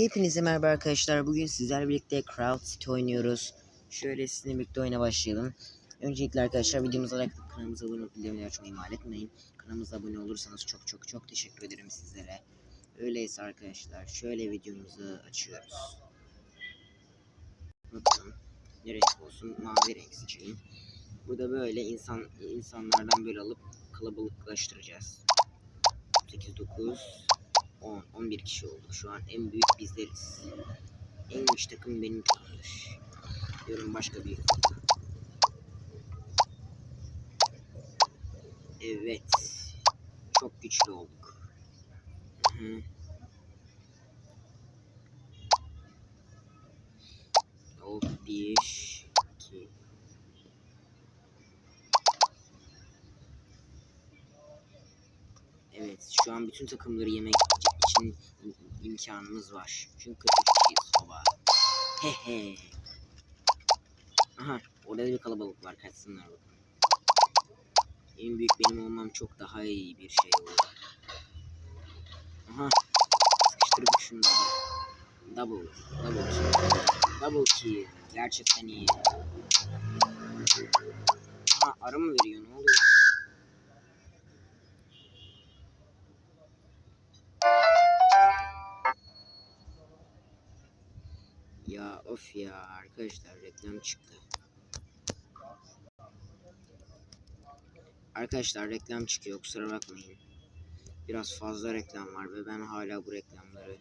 Hepinize merhaba arkadaşlar. Bugün sizlerle birlikte Crowd City oynuyoruz. Şöyle sizinle birlikte oyuna başlayalım. Öncelikle arkadaşlar videomuza like atıp kanalımıza abone olup bildirimleri açmayı ihmal etmeyin. Kanalımıza abone olursanız çok çok çok teşekkür ederim sizlere. Öyleyse arkadaşlar şöyle videomuzu açıyoruz. Bakalım ne renk olsun? Mavi renk seçelim. Burada böyle insan insanlardan böyle alıp kalabalıklaştıracağız. 8 9 10 11 kişi oldu. Şu an en büyük bizleriz. En güç takım benim takımdır. Diyorum başka takım. Evet. Çok güçlü olduk. Hı -hı. Hop bir, iki. Evet şu an bütün takımları yemek im- imkanımız var. Çünkü 40 kişiyiz baba. Hehe. Aha orada da bir kalabalık var kaçsınlar bakalım. En büyük benim olmam çok daha iyi bir şey oldu. Aha sıkıştırdık şunu da. Double, double kill. Double kill. Gerçekten iyi. Aha ara mı veriyor ne oluyor? Ya of ya arkadaşlar reklam çıktı. Arkadaşlar reklam çıkıyor kusura bakmayın. Biraz fazla reklam var ve ben hala bu reklamları